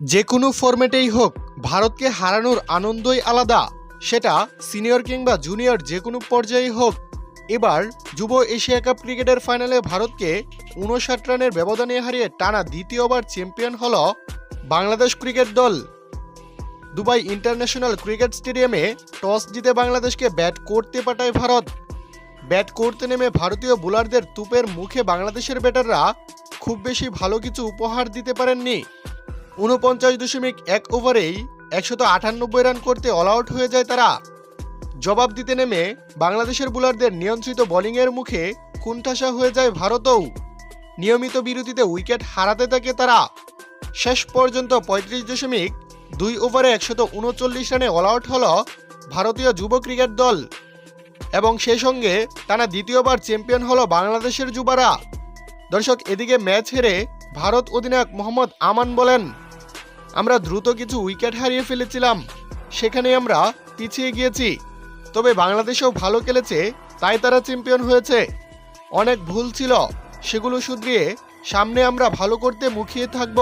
যে কোনো ফরম্যাটেই হোক, ভারতকে হারানোর আনন্দই আলাদা। সেটা সিনিয়র কিংবা জুনিয়র যে কোনো পর্যায়েই হোক। এবার যুব এশিয়া কাপ ক্রিকেটের ফাইনালে ভারতকে উনষাট রানের ব্যবধানে হারিয়ে টানা দ্বিতীয়বার চ্যাম্পিয়ন হল বাংলাদেশ ক্রিকেট দল। দুবাই ইন্টারন্যাশনাল ক্রিকেট স্টেডিয়ামে টস জিতে বাংলাদেশকে ব্যাট করতে পাঠায় ভারত। ব্যাট করতে নেমে ভারতীয় বোলারদের তুপের মুখে বাংলাদেশের ব্যাটাররা খুব বেশি ভালো কিছু উপহার দিতে পারেননি। উনপঞ্চাশ দশমিক এক ওভারেই একশত আটানব্বই রান করতে অল আউট হয়ে যায় তারা। জবাব দিতে নেমে বাংলাদেশের বোলারদের নিয়ন্ত্রিত বোলিংয়ের মুখে কুণ্ঠাসা হয়ে যায় ভারতও। নিয়মিত বিরতিতে উইকেট হারাতে থাকে তারা। শেষ পর্যন্ত পঁয়ত্রিশ দশমিক দুই ওভারে একশত উনচল্লিশ রানে অল আউট হল ভারতীয় যুব ক্রিকেট দল। এবং সেই সঙ্গে টানা দ্বিতীয়বার চ্যাম্পিয়ন হল বাংলাদেশের যুবারা। দর্শক, এদিকে ম্যাচ হেরে ভারত অধিনায়ক মোহাম্মদ আমান বলেন, আমরা দ্রুত কিছু উইকেট হারিয়ে ফেলেছিলাম। সেখানে আমরা পিছিয়ে গিয়েছি। তবে বাংলাদেশেও ভালো খেলেছে, তাই তারা চ্যাম্পিয়ন হয়েছে। অনেক ভুল ছিল, সেগুলো শুধরিয়ে সামনে আমরা ভালো করতে মুখিয়ে থাকব।